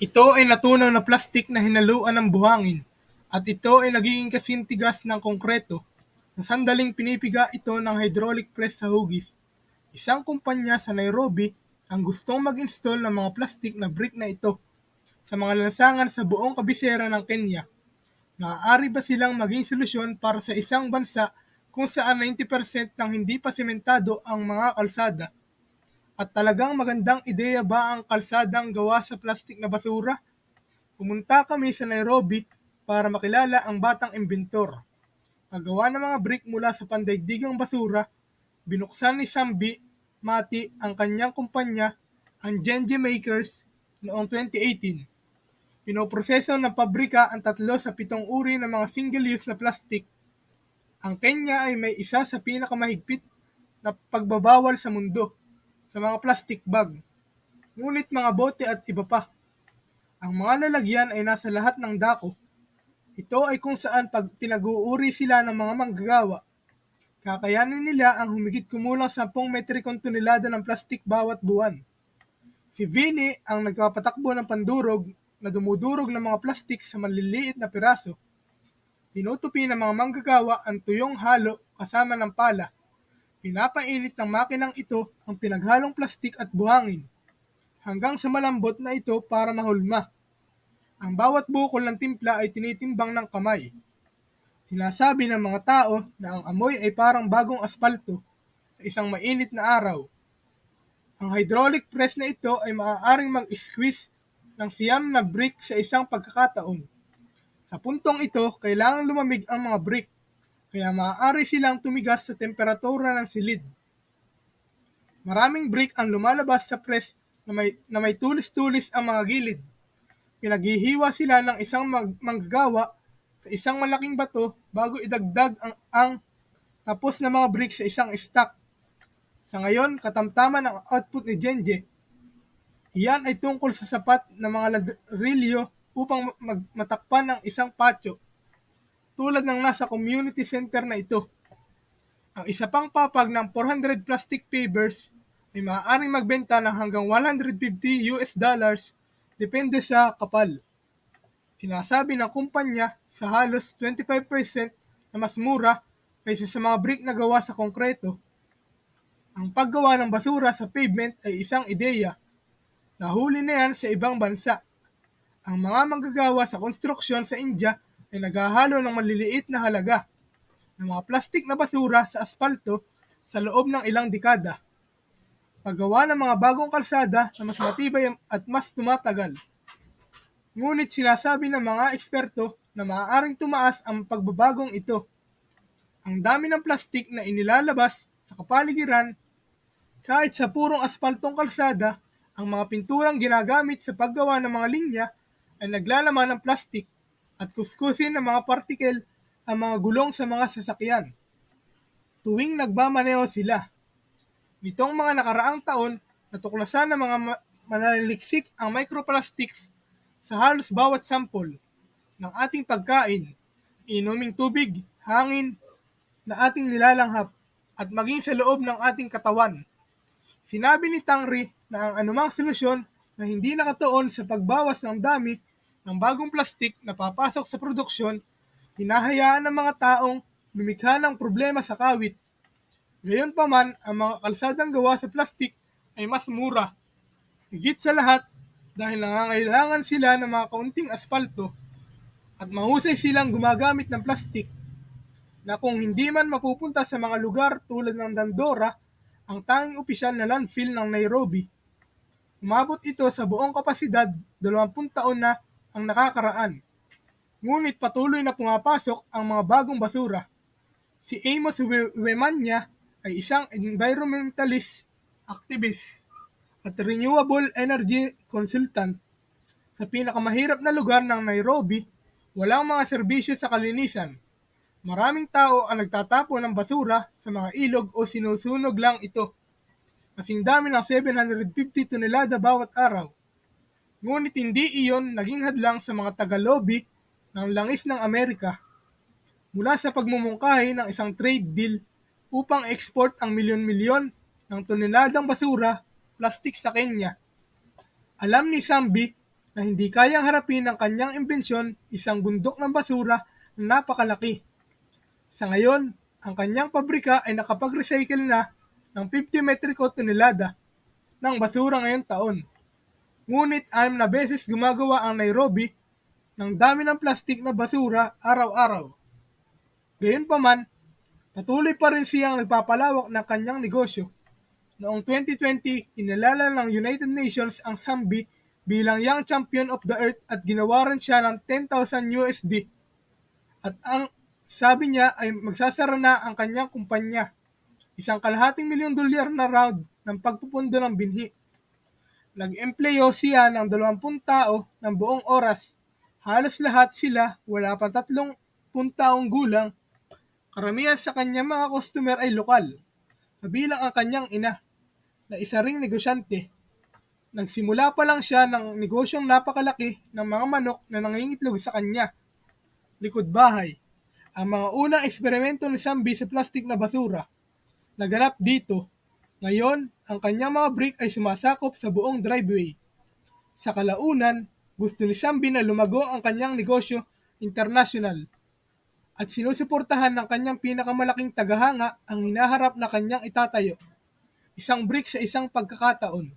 Ito ay natunaw na plastik na hinaluan ng buhangin, at ito ay nagiging kasing tigas ng konkreto na sandaling pinipiga ito ng hydraulic press sa hugis. Isang kumpanya sa Nairobi ang gustong mag-install ng mga plastik na brick na ito sa mga lansangan sa buong kabisera ng Kenya. Maaari ba silang maging solusyon para sa isang bansa kung saan 90% ng hindi pa sementado ang mga kalsada? At talagang magandang ideya ba ang kalsadang gawa sa plastik na basura? Pumunta kami sa Nairobi para makilala ang batang inventor. Paggawa ng mga brick mula sa pandaigdigang basura, binuksan ni Sambi Mati ang kanyang kumpanya, ang Genji Makers, noong 2018. Pinoproseso ng pabrika ang tatlo sa pitong uri ng mga single-use na plastik. Ang Kenya ay may isa sa pinakamahigpit na pagbabawal sa mundo sa mga plastic bag, ngunit mga bote at iba pa. Ang mga lalagyan ay nasa lahat ng dako. Ito ay kung saan pag pinag-uuri sila ng mga manggagawa, kakayanin nila ang humigit kumulang 10 metrikong tonelada ng plastik bawat buwan. Si Vinny ang nagpapatakbo ng pandurog na dumudurog ng mga plastik sa maliliit na piraso. Tinutupi ng mga manggagawa ang tuyong halo kasama ng pala Pinapainit ng makinang ito ang pinaghalong plastik at buhangin hanggang sa malambot na ito para mahulma. Ang bawat bukol ng timpla ay tinitimbang ng kamay. Sinasabi ng mga tao na ang amoy ay parang bagong asfalto sa isang mainit na araw. Ang hydraulic press na ito ay maaaring mag-squeeze ng siyam na brick sa isang pagkakataon. Sa puntong ito, kailangan lumamig ang mga brick kaya maaari silang tumigas sa temperatura ng silid. Maraming brick ang lumalabas sa press na may, na may tulis-tulis ang mga gilid. Pinaghihiwa sila ng isang mag, manggagawa sa isang malaking bato bago idagdag ang, ang tapos na mga brick sa isang stack. Sa ngayon, katamtaman ang output ni Genje. Iyan ay tungkol sa sapat na mga ladrilyo upang mag- matakpan ng isang patio tulad ng nasa community center na ito. Ang isa pang papag ng 400 plastic pavers ay maaaring magbenta ng hanggang 150 US dollars depende sa kapal. Sinasabi ng kumpanya sa halos 25% na mas mura kaysa sa mga brick na gawa sa konkreto. Ang paggawa ng basura sa pavement ay isang ideya. Nahuli na yan sa ibang bansa. Ang mga manggagawa sa konstruksyon sa India ay naghahalo ng maliliit na halaga ng mga plastik na basura sa asfalto sa loob ng ilang dekada. Paggawa ng mga bagong kalsada na mas matibay at mas tumatagal. Ngunit sinasabi ng mga eksperto na maaaring tumaas ang pagbabagong ito. Ang dami ng plastik na inilalabas sa kapaligiran kahit sa purong aspaltong kalsada, ang mga pinturang ginagamit sa paggawa ng mga linya ay naglalaman ng plastik at kuskusin ng mga partikel ang mga gulong sa mga sasakyan. Tuwing nagmamaneho sila. Nitong mga nakaraang taon, natuklasan ng mga mananaliksik ang microplastics sa halos bawat sample ng ating pagkain, inuming tubig, hangin na ating nilalanghap at maging sa loob ng ating katawan. Sinabi ni Tangri na ang anumang solusyon na hindi nakatuon sa pagbawas ng dami ng bagong plastik na papasok sa produksyon, hinahayaan ng mga taong lumikha ng problema sa kawit. Gayunpaman, ang mga kalsadang gawa sa plastik ay mas mura. Higit sa lahat, dahil nangangailangan sila ng mga kaunting aspalto at mahusay silang gumagamit ng plastik na kung hindi man mapupunta sa mga lugar tulad ng Dandora, ang tanging opisyal na landfill ng Nairobi. Umabot ito sa buong kapasidad 20 taon na ang nakakaraan, ngunit patuloy na pumapasok ang mga bagong basura. Si Amos Wemanya ay isang environmentalist activist at renewable energy consultant. Sa pinakamahirap na lugar ng Nairobi, walang mga serbisyo sa kalinisan. Maraming tao ang nagtatapon ng basura sa mga ilog o sinusunog lang ito. Kasing dami ng 750 tonelada bawat araw. Ngunit hindi iyon naging hadlang sa mga taga-lobby ng langis ng Amerika mula sa pagmumungkahi ng isang trade deal upang export ang milyon-milyon ng toneladang basura, plastik sa Kenya. Alam ni Sambi na hindi kayang harapin ng kanyang imbensyon, isang bundok ng basura na napakalaki. Sa ngayon, ang kanyang pabrika ay nakapag-recycle na ng 50 metriko tonelada ng basura ngayong taon. Ngunit anim na beses gumagawa ang Nairobi ng dami ng plastik na basura araw-araw. Gayunpaman, patuloy pa rin siyang nagpapalawak ng kanyang negosyo. Noong 2020, kinilala ng United Nations ang Zambi bilang Young Champion of the Earth at ginawaran siya ng 10,000 USD. At ang sabi niya ay magsasara na ang kanyang kumpanya. Isang kalahating milyong dolyar na round ng pagpupundo ng binhi. Nag-empleyo siya ng 20 tao ng buong oras. Halos lahat sila wala pa 30 taong gulang. Karamihan sa kanyang mga customer ay lokal, kabilang ang kanyang ina, na isa ring negosyante. Nagsimula pa lang siya ng negosyong napakalaki ng mga manok na nangingitlog sa kanya. Likod bahay. Ang mga unang eksperimento ni Sambi sa plastik na basura. Naganap dito. Ngayon, ang kanyang mga brick ay sumasakop sa buong driveway. Sa kalaunan, gusto ni Sambi na lumago ang kanyang negosyo international at sinusuportahan ng kanyang pinakamalaking tagahanga ang hinaharap na kanyang itatayo. Isang brick sa isang pagkakataon.